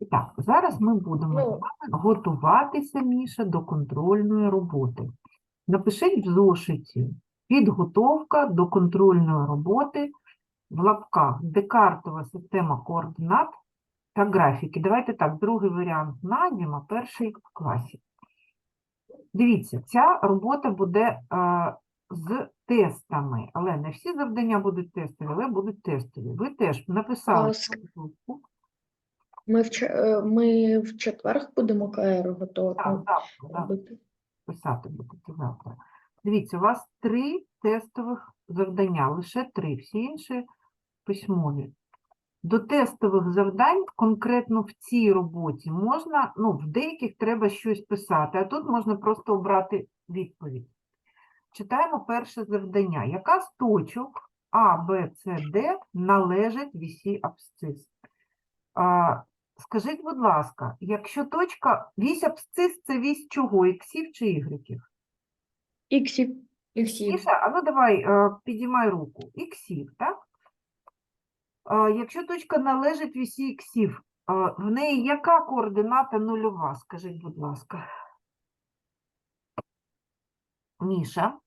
І так, зараз ми будемо з Ну. вами готуватися, Міша, до контрольної роботи. Напишіть в зошиті підготовка до контрольної роботи в лапках Декартова система координат та графіки. Давайте так, другий варіант знайдемо, перший в класі. Дивіться, ця робота буде е, з тестами, але не всі завдання будуть тестові, але будуть тестові. Ви теж написали підготовку. Ми в, е, ми в четвер будемо КР готові Так, так, так. робити. писати будете завтра. Дивіться, у вас три тестових завдання, лише три, всі інші письмові. До тестових завдань конкретно в цій роботі можна, ну, в деяких треба щось писати, а тут можна просто обрати відповідь. Читаємо перше завдання. Яка з точок А, Б, С, Д належить вісі абсцис? Скажіть, будь ласка, якщо точка, вісь абсцис – це вісь чого, іксів чи ігреків? Іксів. Іксів. Міша, а ну давай, е, підіймай руку. Іксів, так? Е, Якщо точка належить вісі іксів, е, в неї яка координата нульова? Скажіть, будь ласка. Міша,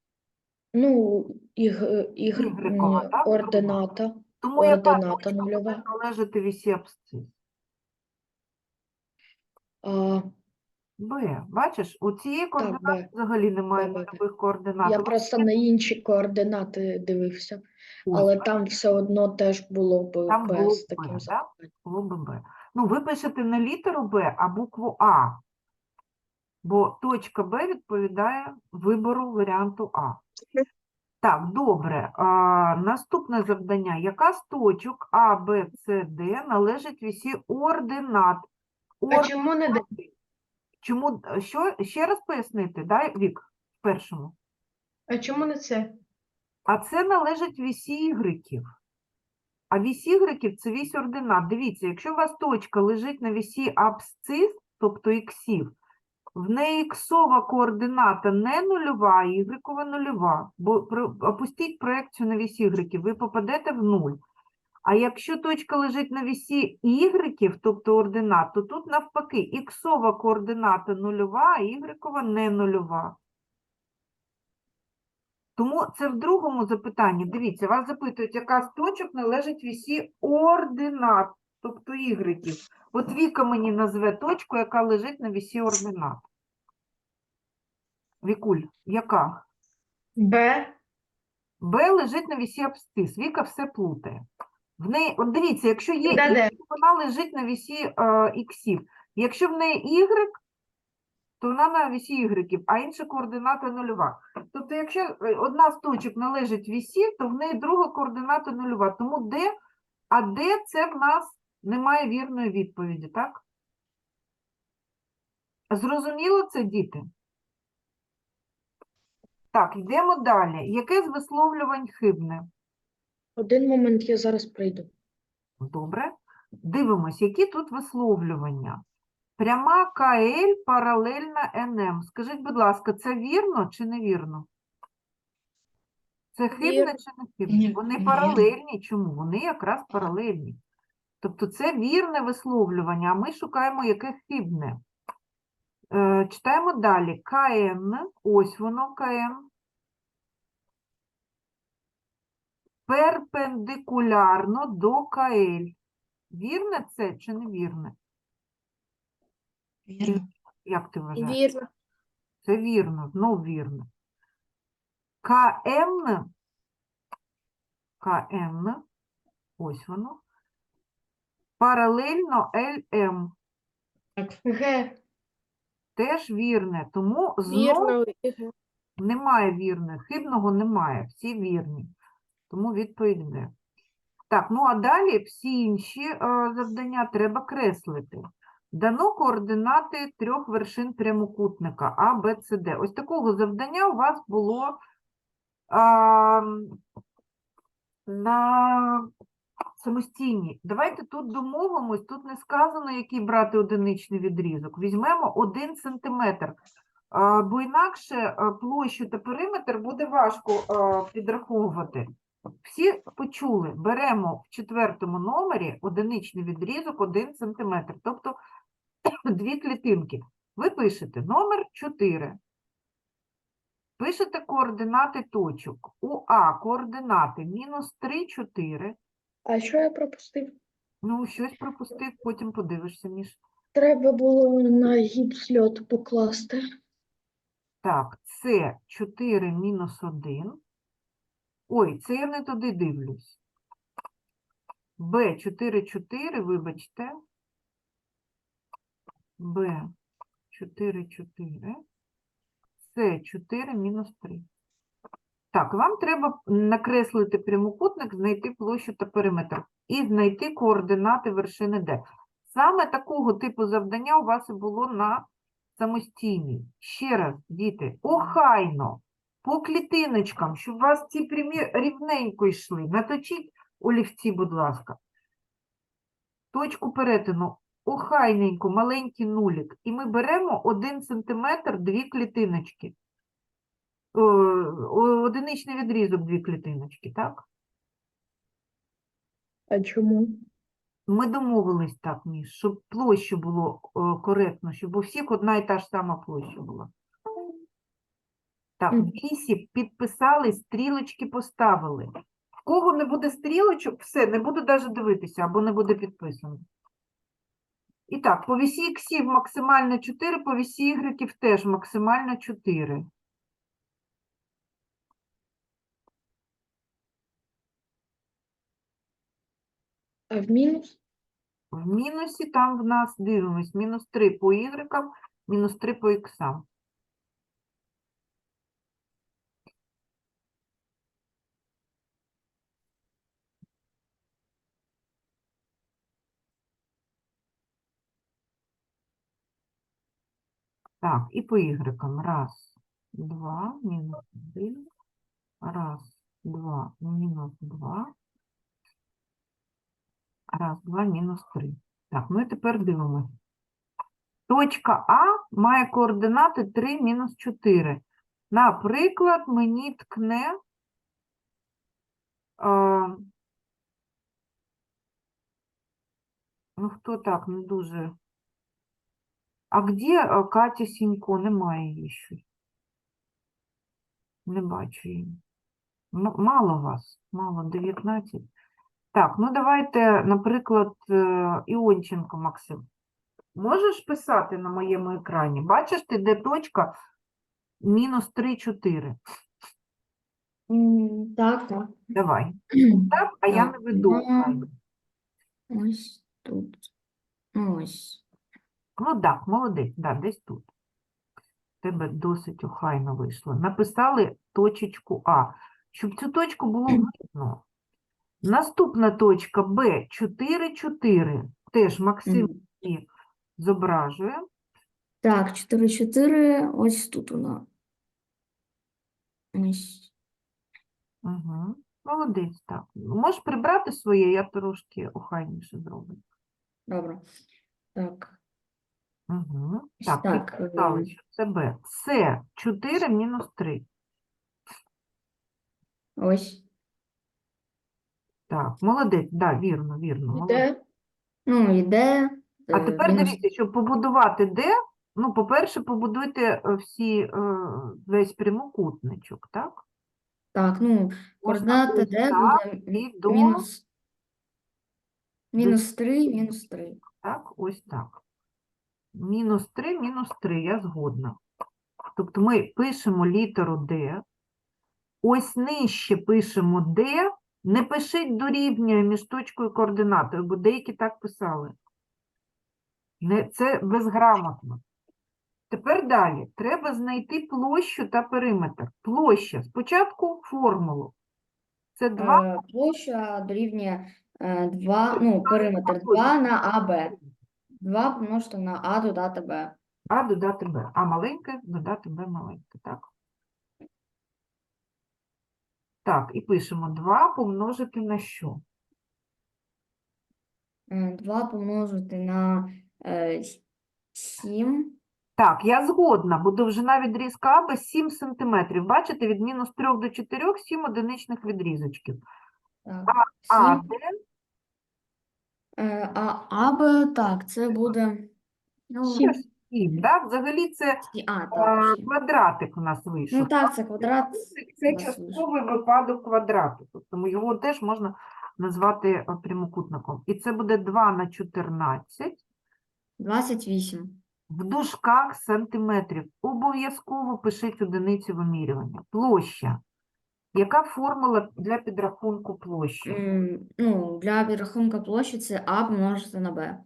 Ну, іг, іг, Ігрекова, м, так, ордината. тому яка Координата точка буде належати вісі абсцис? А, Б. Бачиш, у цієї координати Б. взагалі немає Б, Б, Б. координат. я просто на інші координати дивився, ось, але там все одно теж було б Там Б було з Б, таким да? запитанням. було б Б. Ну, ви пишете не літеру Б, а букву А. Бо точка Б відповідає вибору варіанту А. Так, добре. А, наступне завдання. Яка з точок А, Б, С, Д належить вісі ординат? А чому не Д? Чому, що, ще раз пояснити, да, Вік, в першому? А чому не це? А це належить вісі ігреків. А вісь ігреків – це вісь ординат. Дивіться, якщо у вас точка лежить на вісі абсцис, тобто іксів, в неї іксова координата не нульова, а ігрекова нульова. Бо про- опустіть проекцію на вісь ігреків, ви попадете в нуль. А якщо точка лежить на вісі ігреків, тобто ординат, то тут навпаки іксова координата нульова, а ігрекова не нульова. Тому це в другому запитанні. Дивіться, вас запитують, яка з точок належить вісі ординат, тобто ігреків. От Віка мені назве точку, яка лежить на вісі ординат. Вікуль, яка? Б. Б лежить на вісі абсцис. Віка все плутає. В неї, от дивіться, якщо є Да-да. якщо вона лежить на вісі е, іксів. Якщо в неї y, то вона на вісі ігреків, а інша координата нульова. Тобто, якщо е, одна з точок належить вісі, то в неї друга координата нульова. Тому D, а D це в нас немає вірної відповіді, так? Зрозуміло це, діти? Так, йдемо далі. Яке з висловлювань хибне? Один момент я зараз прийду. Добре. Дивимось, які тут висловлювання. Пряма КЛ паралельна НМ. Скажіть, будь ласка, це вірно чи невірно? Це хибне чи не хибне? Вони паралельні. Чому? Вони якраз паралельні. Тобто це вірне висловлювання, а ми шукаємо, яке хибне. Е, читаємо далі. КН, ось воно КН. Перпендикулярно до КЛ. Вірне це чи не вірне? Вірно. Як ти вважаєш? Вірно. Це вірно, знов вірно. КМ, КМ, ось воно, паралельно ЛМ, Г. теж вірне, тому знов Вірно. немає вірних, хибного немає, всі вірні, тому відповідь Д. Так, ну а далі всі інші е, завдання треба креслити. Дано координати трьох вершин прямокутника А, Б, С, Д. Ось такого завдання у вас було а, на самостійній. Давайте тут домовимось, тут не сказано, який брати одиничний відрізок. Візьмемо 1 сантиметр, бо інакше площу та периметр буде важко а, підраховувати. Всі почули, беремо в четвертому номері одиничний відрізок 1 см, тобто дві клітинки. Ви пишете номер 4. Пишете координати точок. У А координати мінус 3, 4. А що я пропустив? Ну, щось пропустив, потім подивишся, Міш. Треба було на гіпс льот покласти. Так, С 4 мінус 1. Ой, це я не туди дивлюсь. Б 4, 4, вибачте. Б 4, 4. С 4 мінус 3. Так, вам треба накреслити прямокутник, знайти площу та периметр і знайти координати вершини Д. Саме такого типу завдання у вас і було на самостійний. Ще раз, діти, охайно, по клітиночкам, щоб у вас ці прямі рівненько йшли. Наточіть олівці, будь ласка. Точку перетину охайненько, маленький нулік. І ми беремо 1 см, дві клітиночки. О, о, одиничний відрізок, дві клітиночки, так? А чому? Ми домовились так, Міш, щоб площу було е, коректно, щоб у всіх одна і та ж сама площа була. Так, Мгм. підписали, стрілочки поставили. В кого не буде стрілочок, все, не буду навіть дивитися, або не буде підписано. І так, по вісі іксів максимально 4, по вісі ігреків теж максимально 4. А в мінус? В мінусі там в нас, дивимось, мінус 3 по ігрекам, мінус 3 по іксам. Так, і по ігрекам. Раз, два, мінус один. Раз, два, мінус два. Раз, два, мінус три. Так, ну і тепер дивимося. Точка А має координати 3, мінус 4. Наприклад, мені ткне е, ну хто так, не дуже. А где е, Катя Сінько? Немає її щось. Не бачу її. Мало вас, мало, 19. Так, ну давайте, наприклад, е, Іонченко Максим. Можеш писати на моєму екрані? Бачиш ти, де точка мінус 3, 4? Так, так. Давай. Так, а я не веду. Ось тут. Ось. Ну так, молодець, да, десь тут. Тебе досить охайно вийшло. Написали точечку А. Щоб цю точку було видно. Наступна точка Б 4, 4. Теж Максим її зображує. Так, 4-4, ось тут вона. Ось. Угу. Молодець, так. Можеш прибрати своє, я трошки охайніше зроблю. Добре. Так, Угу. Ось Так, так, підписали, е. це Б. С 4 мінус 3. ось. Так, молодець, да, вірно, вірно. молодець. Де? Ну, іде. А е, тепер мінус- дивіться, щоб побудувати Д, ну, по-перше, побудуйте е, всі, е, весь прямокутничок, так? Так, ну, координати де так буде і до, мінус. Мінус 3, мінус 3. так, ось так. Мінус 3, мінус 3, я згодна. Тобто ми пишемо літеру Д, ось нижче пишемо Д, не пишіть дорівнює між точкою і координатою, бо деякі так писали. Не, це безграмотно. Тепер далі. Треба знайти площу та периметр. Площа. Спочатку формулу. Це 2 Е, Площа дорівнює 2, ну, периметр 2 на АБ. 2 помножити на А додати Б. А додати Б. А маленьке додати Б маленьке, так? Так, і пишемо 2 помножити на що? 2 помножити на 7 Так, я згодна, бо довжина відрізка АБ 7 см. Бачите, від мінус 3 до 4 – 7 одиничних відрізочків. Так, А сім. де? Е, А АБ, так, це буде. Ну, Сім. 7, так? Взагалі це а, а, так, квадратик у нас вийшов. Ну так, це квадрат. Це нас частковий випадок квадрату, тому його теж можна назвати е, прямокутником. І це буде 2 на 14 28. в дужках сантиметрів. Обов'язково пишіть одиниці вимірювання. Площа. Яка формула для підрахунку площі? М, Ну, для підрахунку площі це А помножити на Б.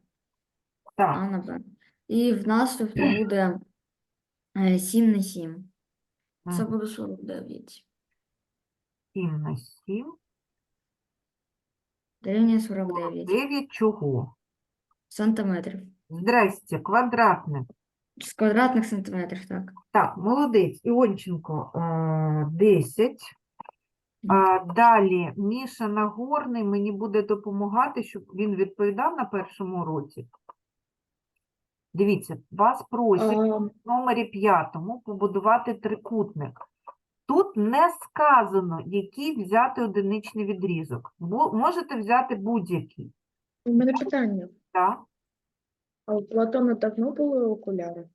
Так, А на Б. І в наступі буде е, 7 на 7. Це мгм. буде 49. 7 на 7. Дорівнює 49 9 чого? сантиметрів. Здрасте, квадратник. З квадратних сантиметрів, так. Так, молодець. Іонченко, е, 10. А, далі Міша Нагорний мені буде допомагати, щоб він відповідав на першому уроці. Дивіться, вас просять А, в номері п'ятому побудувати трикутник. Тут не сказано, який взяти одиничний відрізок. Бу- можете взяти будь-який. У мене питання. Так? А у Платона давно були окуляри?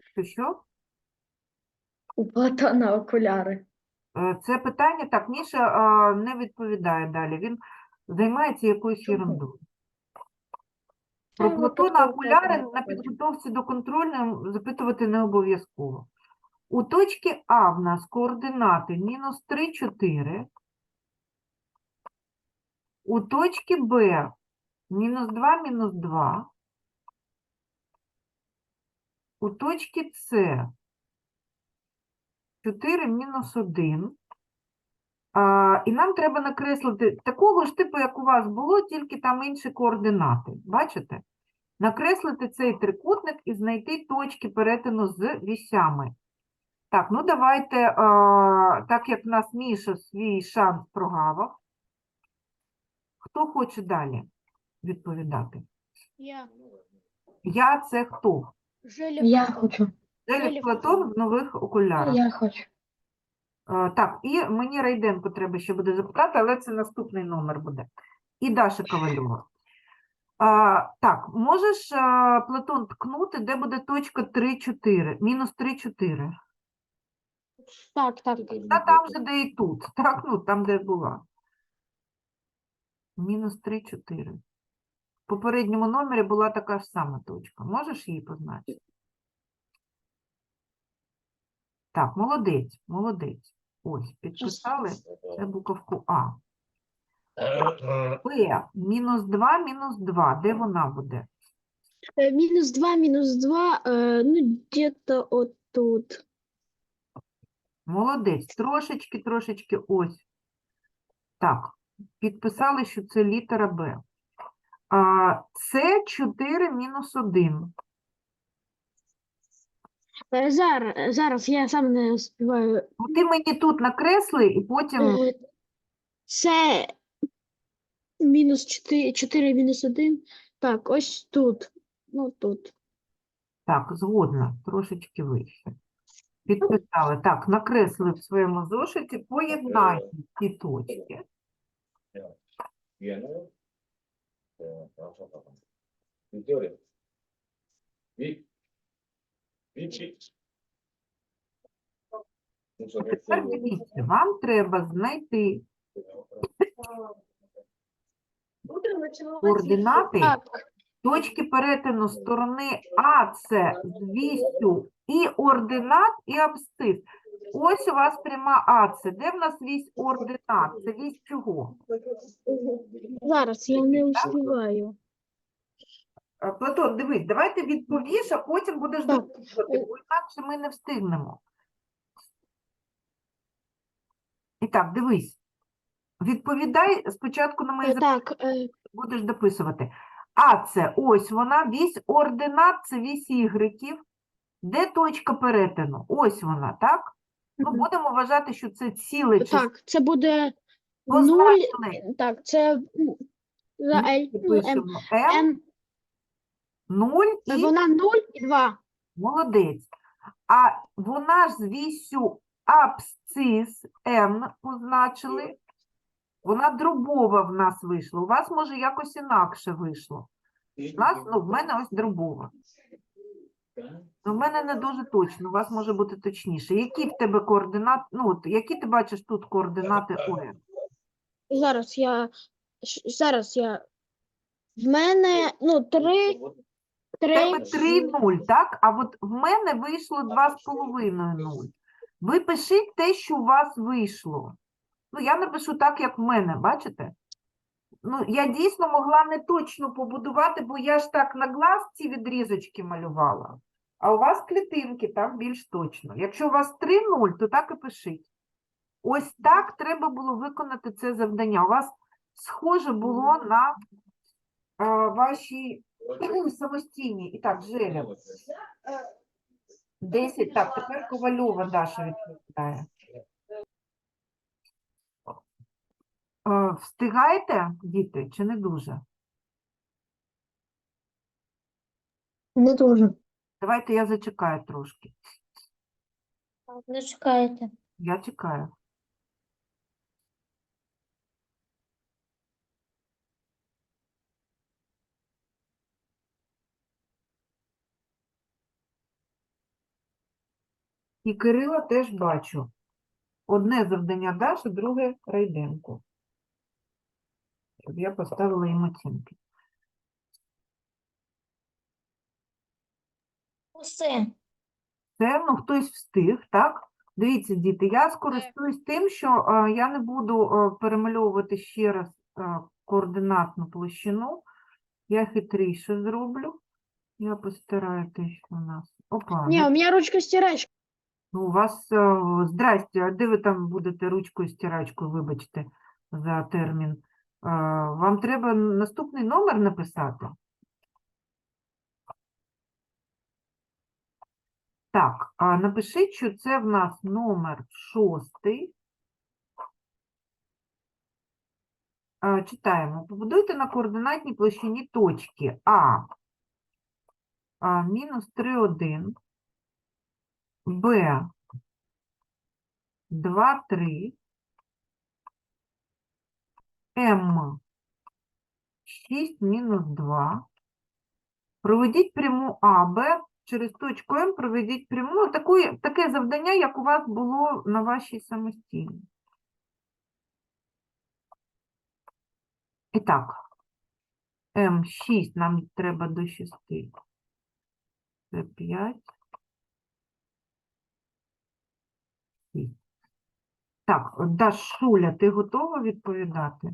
Що, що? У Платона окуляри. Е, Це питання, так, Міша не відповідає далі. Він займається якоюсь ерундою. Та Про Платона окуляри на підготовці до контрольної запитувати не обов'язково. У точки А в нас координати мінус 3, 4. У точки Б мінус 2, мінус 2. У точки С 4, мінус 1. А, і нам треба накреслити такого ж типу, як у вас було, тільки там інші координати. Бачите? Накреслити цей трикутник і знайти точки перетину з вісями. Так, ну давайте, а, так як в нас Міша свій шанс прогавив. Хто хоче далі відповідати? Я. Я це хто? Я хочу. Желік Платон в нових окулярах. Я хочу. Так, і мені Райденко треба ще буде запитати, але це наступний номер буде. І Даша Ковальова. А, так, можеш, а, Платон, ткнути, де буде точка 3-4, мінус 3-4? Так, так. Та там же, де і тут. Так, ну, там, де була. Мінус 3-4. В попередньому номері була така ж сама точка. Можеш її позначити? Так, молодець, молодець. Ось, підписали. Це буковку А. П, мінус 2, мінус 2. Де вона буде? Э, Минус два, минус два, э, ну где-то вот тут. Молодець. Трошечки, трошечки ось. Так, підписали, що це літера Б. А, С 4 мінус 1. Э, Зараз, зараз я сам не успеваю. Ну, ти мені тут накресли і потім Э, Це мінус 4, 4 мінус 1. Так, ось тут. Ну тут. Так, згодна, трошечки вище. Підписали. Так, накреслили в своєму зошиті, поєднайте ці точки. Viene. Тепер дивіться, вам треба знайти координати точки перетину сторони АС з вісю і ординат, і абсцис. Ось у вас пряма АС. Де в нас вісь ординат? Це вісь чого? зараз я не успіваю. Е, Платон, дивись, давайте відповіш, а потім будеш Так. бо інакше ми не встигнемо. І так, дивись. Відповідай спочатку на мої Е, запитання, Так, е, будеш дописувати. А це ось вона, вісь ординат, це вісь ігреків. Де точка перетину? Ось вона, так? Ну, Мгм. будемо вважати, що це ціле число. так, це буде 0. Позначили. Так, це за L, ну, М, Пишемо m, М, 0 і Вона 0 і 2. молодець. А вона ж з вісю абсцис Н позначили. Вона дробова в нас вийшла. У вас, може, якось інакше вийшло. У нас, ну, в мене ось дробова. У ну, мене не дуже точно, у вас може бути точніше. Які в тебе координати? Ну, от, які ти бачиш тут координати ОН? Зараз я. Зараз я. В мене ну, 3, Треба 3,0, так? А от в мене вийшло 2,5,0. Ви пишіть те, що у вас вийшло. Ну, я напишу так, як в мене, бачите? Ну, Я дійсно могла не точно побудувати, бо я ж так на глаз ці відрізочки малювала. А у вас клітинки там більш точно. Якщо у вас 3-0, то так і пишіть. Ось так треба було виконати це завдання. У вас схоже було на а, вашій самостійні. І так, Желя, 10. Так, тепер Ковальова Даша відповідає. Е, Встигаєте, діти, чи не дуже? Не дуже. Давайте я зачекаю трошки. Не чекаєте. Я чекаю. І Кирила теж бачу. Одне завдання Даші, друге Райденко. Щоб я поставила їм оцінки. Усе. Це, ну, хтось встиг, так? Дивіться, діти, я скористуюсь тим, що е, я не буду е, перемальовувати ще раз е, координатну площину. Я хитріше зроблю. Я постараю те, що у нас. Опа, Ні, ну, у мене ручка стирачка. Ну, у вас, е, здрасте, а де ви там будете ручкою стирачкою, вибачте, за термін. Е, Вам треба наступний номер написати? Так, напишіть, що це в нас номер шостий. Читаємо. Побудуйте на координатній площині точки а мінус 3,1, Б 2, 3, М 6 мінус 2. Проведіть пряму АБ через точку М проведіть пряму. Таку, таке завдання, як у вас було на вашій самостійній. І так, М6 нам треба до 6. Це 5. 6. Так, Дашуля, ти готова відповідати?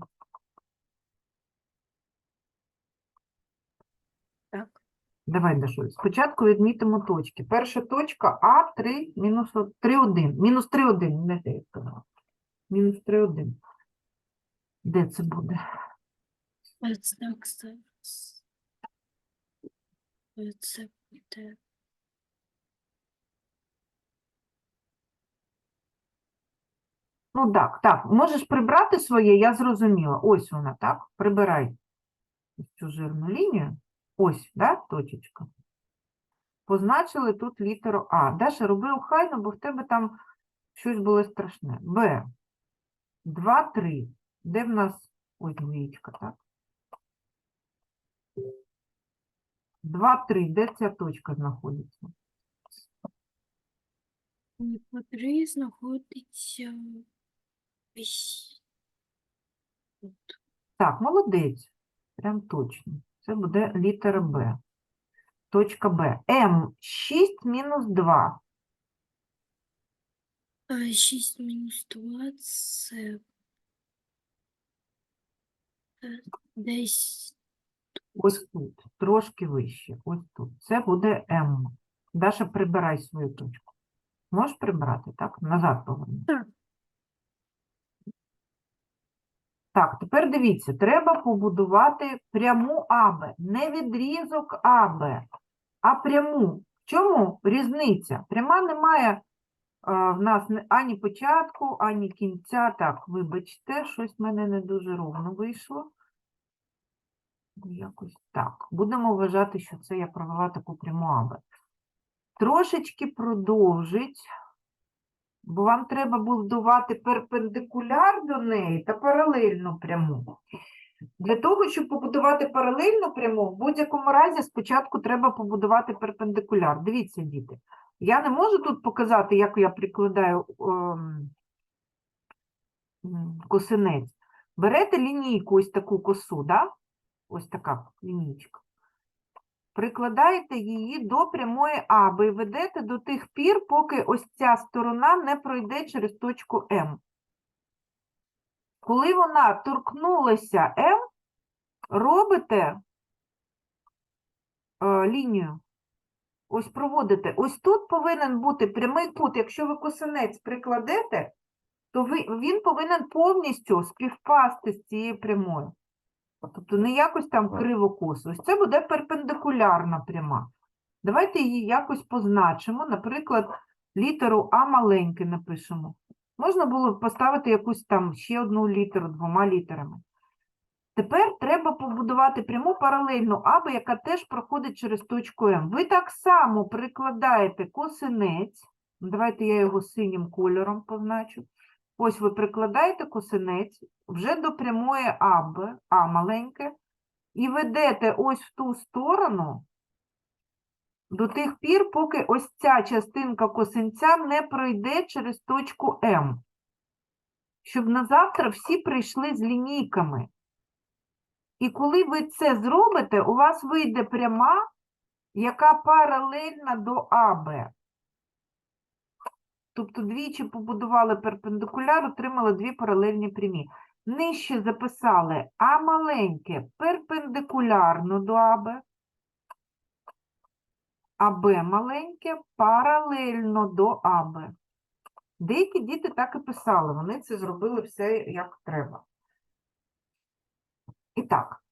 Так. Давай, Дашуль, спочатку відмітимо точки. Перша точка А 3 мінус 3,1. Мінус 3,1, не те я сказала. Мінус 3,1. Де це буде? Це так зараз. Це буде. Ну так, так, можеш прибрати своє, я зрозуміла. Ось вона, так? Прибирай цю жирну лінію. Ось, да, точечка. Позначили тут літеру А. Даша, роби охайно, бо в тебе там щось було страшне. Б. 2, 3. Де в нас ось двічка, так? 2, 3. Де ця точка знаходиться? По три знаходиться ось Так, молодець. Прям точно. Це буде літера Б. Точка Б. М 6 мінус 2. А 6 мінус 2 це е, десь Ось тут. Трошки вище. Ось тут. Це буде М. Даша, прибирай свою точку. Можеш прибрати, так? Назад поверни. Так. Так, тепер дивіться, треба побудувати пряму АБ. Не відрізок АБ, а пряму. Чому різниця? Пряма немає е, в нас ані початку, ані кінця. Так, вибачте, щось в мене не дуже ровно вийшло. Якось так. Будемо вважати, що це я провела таку пряму АБ. трошечки продовжить, бо вам треба будувати перпендикуляр до неї та паралельну пряму. Для того, щоб побудувати паралельну пряму, в будь-якому разі спочатку треба побудувати перпендикуляр. Дивіться, діти. Я не можу тут показати, як я прикладаю ем, косинець. Берете лінійку, ось таку косу, да? ось така лінійка. Прикладаєте її до прямої АБ і ведете до тих пір, поки ось ця сторона не пройде через точку М. Коли вона торкнулася М, робите е, лінію. Ось проводите. Ось тут повинен бути прямий кут. Якщо ви косинець прикладете, то ви, він повинен повністю співпасти з цією прямою. Тобто не якось там криво-косо. Ось це буде перпендикулярна пряма. Давайте її якось позначимо. Наприклад, літеру А маленьке напишемо. Можна було б поставити якусь там ще одну літеру двома літерами. Тепер треба побудувати пряму паралельну АБ, яка теж проходить через точку М. Ви так само прикладаєте косинець. Давайте я його синім кольором позначу. Ось ви прикладаєте косинець вже до прямої АБ, А маленьке, і ведете ось в ту сторону до тих пір, поки ось ця частинка косинця не пройде через точку М. Щоб на завтра всі прийшли з лінійками. І коли ви це зробите, у вас вийде пряма, яка паралельна до АБ. Тобто двічі побудували перпендикуляр, отримали дві паралельні прямі. Нижче записали А маленьке перпендикулярно до АБ, а Б маленьке паралельно до АБ. Деякі діти так і писали, вони це зробили все як треба. І так,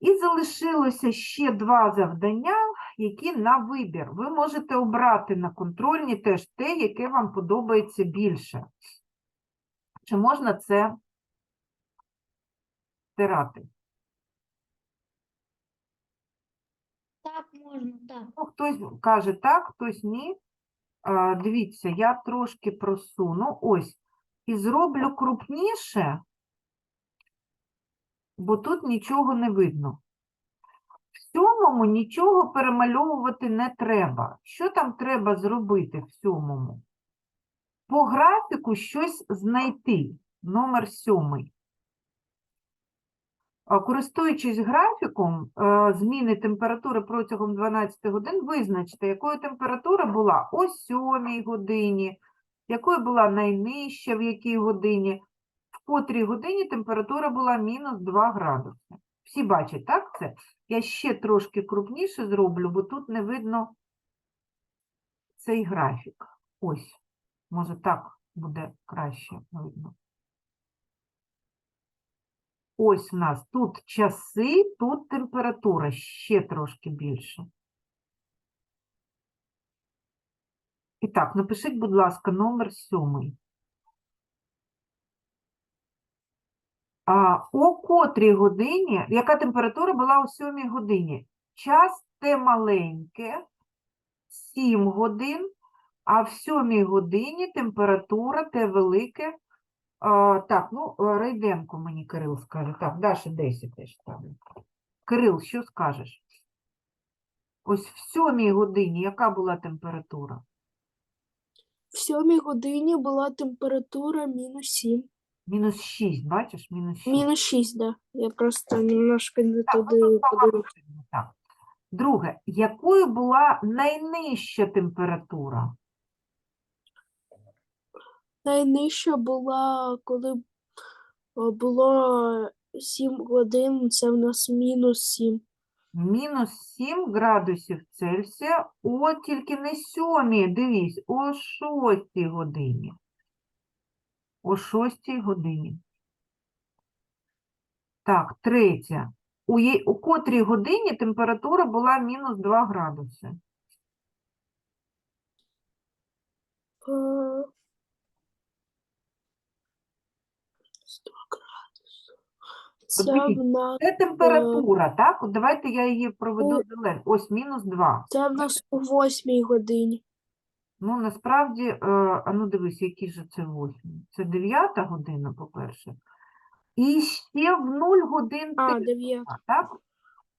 і залишилося ще два завдання, які на вибір. Ви можете обрати на контрольні теж те, яке вам подобається більше. Чи можна це стирати? Так, можна, так. Ну, хтось каже так, хтось ні. А, дивіться, я трошки просуну. Ось. І зроблю крупніше, бо тут нічого не видно. В сьомому нічого перемальовувати не треба. Що там треба зробити в сьомому? По графіку щось знайти. Номер сьомий. Користуючись графіком е, зміни температури протягом 12 годин, визначте, якою температура була о 7 годині, якою була найнижча в якій годині, в котрій годині температура була мінус 2 градуси. Всі бачать, так це? Я ще трошки крупніше зроблю, бо тут не видно цей графік. Ось, може так буде краще видно. Ось у нас тут часи, тут температура ще трошки більше. І так, напишіть, будь ласка, номер сьомий. А, о котрій годині, яка температура була о сьомій годині? Час те маленьке, 7 годин, а в сьомій годині температура те велике, а, так, ну, е, Райденко мені Кирил скаже. Так, Даша 10 теж ставлю. Кирил, що скажеш? Ось в сьомій годині яка була температура? В сьомій годині була температура мінус 7. Мінус 6, бачиш? Мінус 6. Мінус 6, да. Я просто немножко не Так, ну, туди тут багато подивився. видно, так. Друге, якою була найнижча температура? Найнижча була, коли о, було 7 годин, це в нас мінус 7. Мінус 7 градусів Цельсія, о, тільки не сьомій, дивись, о 6 годині. О 6 годині. Так, третє. У, є- у котрій годині температура була мінус 2 градуси? Е, 100. Це дивіться, Це температура, так? От давайте я її проведу зелен. Ось мінус 2. це в нас у восьмій годині. Ну, насправді, е, а ну дивись, які ж це 8. Це 9 година, по-перше. І ще в 0 годин А, так?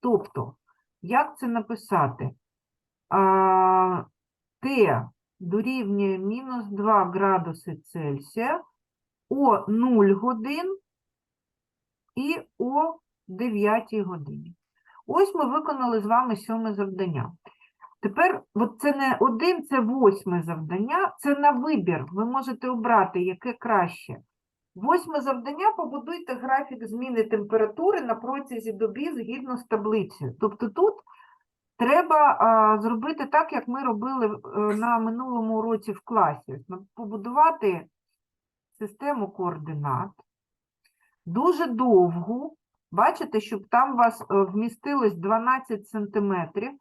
Тобто, як це написати? А, Т дорівнює мінус 2 градуси Цельсія о 0 годин і о 9 годині. Ось ми виконали з вами сьоме завдання. Тепер, от це не один, це восьме завдання, це на вибір. Ви можете обрати, яке краще. Восьме завдання побудуйте графік зміни температури на протязі доби згідно з таблицею. Тобто тут треба а, зробити так, як ми робили е, на минулому уроці в класі. Побудувати систему координат, дуже довгу. Бачите, щоб там у вас е, вмістилось 12 сантиметрів,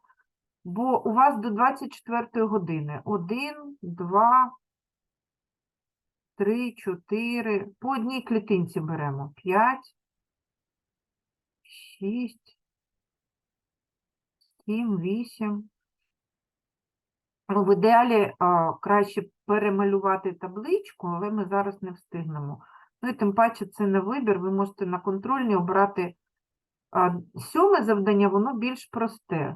бо у вас до 24 години 1, 2, 3, 4, по одній клітинці беремо 5, 6, 7, 8. Ну, в ідеалі а, краще перемалювати табличку, але ми зараз не встигнемо. Ну і тим паче це на вибір, ви можете на контрольні обрати а, сьоме завдання, воно більш просте.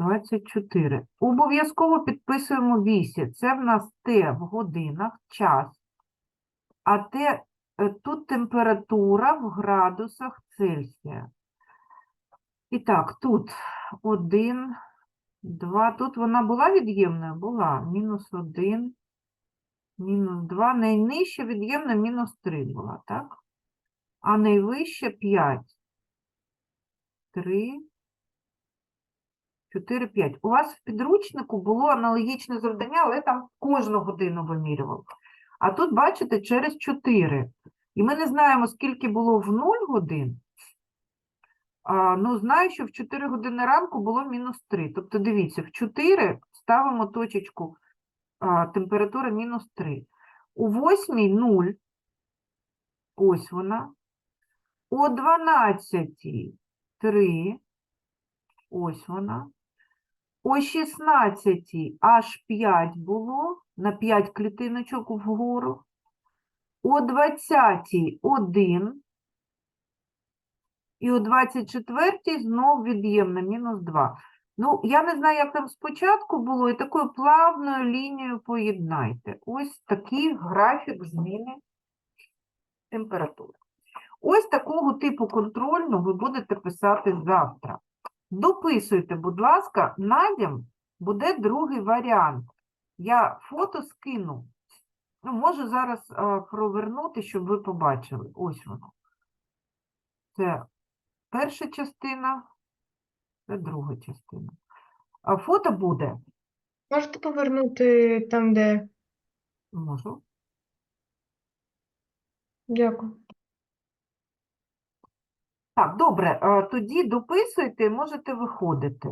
24. Обов'язково підписуємо вісі. Це в нас Т в годинах, час. А Т е, тут температура в градусах Цельсія. І так, тут 1, 2. Тут вона була від'ємною? Була. Мінус 1, мінус 2. Найнижча від'ємна мінус 3 була, так? А найвища 5. 3, 4, 5. У вас в підручнику було аналогічне завдання, але там кожну годину вимірював. А тут, бачите, через 4. І ми не знаємо, скільки було в 0 годин. А, ну, знаю, що в 4 години ранку було мінус 3. Тобто, дивіться, в 4 ставимо точечку а, температура мінус 3. У 8 0. Ось вона. О 12 3. Ось вона. О 16 аж 5 було, на 5 клітиночок вгору. О 20 1. І о 24 знов від'ємна, мінус 2. Ну, я не знаю, як там спочатку було, і такою плавною лінією поєднайте. Ось такий графік зміни температури. Ось такого типу контрольну ви будете писати завтра. Дописуйте, будь ласка, надям буде другий варіант. Я фото скину. Ну, можу зараз а, провернути, щоб ви побачили. Ось воно. Це перша частина, це друга частина. А фото буде, Можете повернути там, де. можу. Дякую. Так, добре, а, тоді дописуйте, можете виходити.